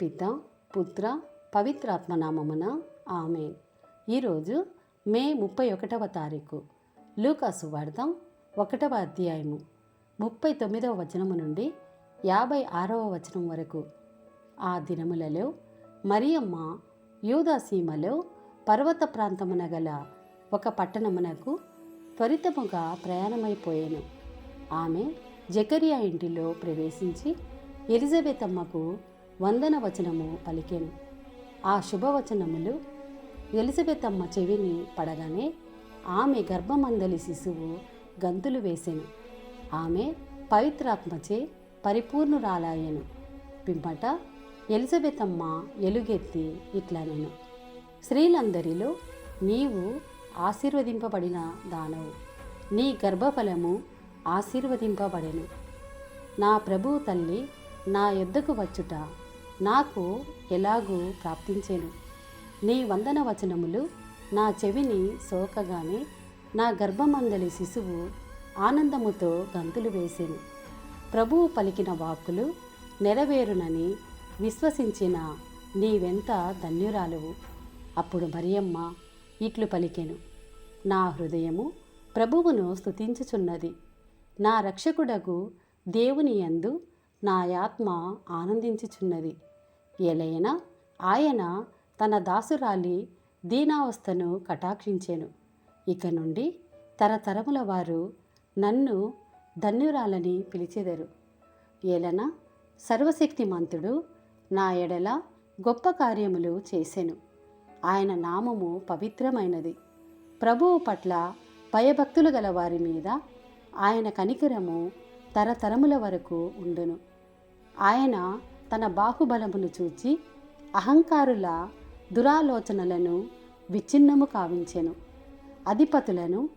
పిత పుత్ర పవిత్రాత్మనామమున ఆమె ఈరోజు మే ముప్పై ఒకటవ తారీఖు. లూకాసు వార్త ఒకటవ అధ్యాయము. ముప్పై తొమ్మిదవ వచనము నుండి యాభై ఆరవ వచనం వరకు. ఆ దినములలో మరియమ్మ యూదాసీమలో పర్వత ప్రాంతమున గల ఒక పట్టణమునకు త్వరితముగా ప్రయాణమైపోయాను. ఆమె జకరియా ఇంటిలో ప్రవేశించి ఎలిజబెత్ అమ్మకు వందన వచనము పలికాను. ఆ శుభవచనములు ఎలిజబెత్ అమ్మ చెవిని పడగానే ఆమె గర్భమందలి శిశువు గంతులు వేసెను. ఆమె పవిత్రాత్మచే పరిపూర్ణురాలాయను పిమ్మట ఎలిజబెత్ అమ్మ ఎలుగెత్తి ఇట్లా నేను స్త్రీలందరిలో నీవు ఆశీర్వదింపబడిన దానవు. నీ గర్భఫలము ఆశీర్వదింపబడెను. నా ప్రభువు తల్లి నా యొద్దకు వచ్చుట నాకు ఎలాగూ ప్రాప్తించేను. నీ వందన వచనములు నా చెవిని సోకగానే నా గర్భమందలి శిశువు ఆనందముతో గంతులు వేసేను. ప్రభువు పలికిన వాక్కులు నెరవేరునని విశ్వసించిన నీవెంత ధన్యురాలువు. అప్పుడు మరియమ్మ ఇట్లు పలికెను. నా హృదయము ప్రభువును స్థుతించుచున్నది నా రక్షకుడకు దేవుని యందు నా ఆత్మ ఆనందించుచున్నది. ఎలయన ఆయన తన దాసురాలి దీనావస్థను కటాక్షించెను. ఇక నుండి తరతరముల వారు నన్ను ధన్యురాలని పిలిచెదరు. ఏలన సర్వశక్తిమంతుడు నా ఎడల గొప్ప కార్యములు చేసెను. ఆయన నామము పవిత్రమైనది. ప్రభువు పట్ల భయభక్తులు గల వారి మీద ఆయన కనికరము తరతరముల వరకు ఉండును. ఆయన తన బాహుబలమును చూచి అహంకారుల దురాలోచనలను విచ్ఛిన్నము కావించెను. అధిపతులను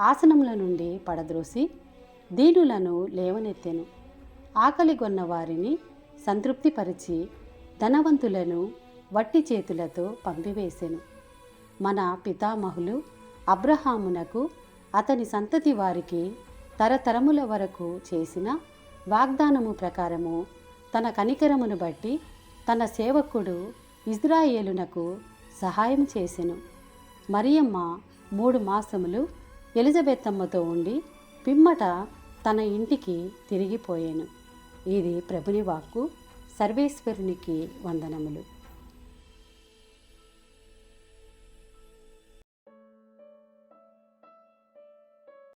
ఆసనముల నుండి పడద్రోసి దీనులను లేవనెత్తెను. ఆకలిగొన్న వారిని సంతృప్తిపరిచి ధనవంతులను వట్టి చేతులతో పంపివేసెను. మన పితామహులు అబ్రహామునకు అతని సంతతి వారికి తరతరముల వరకు చేసిన వాగ్దానము ప్రకారము తన కనికరమును బట్టి తన సేవకుడు ఇజ్రాయేలునకు సహాయం చేసెను. మరియమ్మ మూడు మాసములు ఎలిజబెత్తమ్మతో ఉండి పిమ్మట తన ఇంటికి తిరిగిపోయాను. ఇది ప్రభుని వాక్కు. సర్వేశ్వరునికి వందనములు.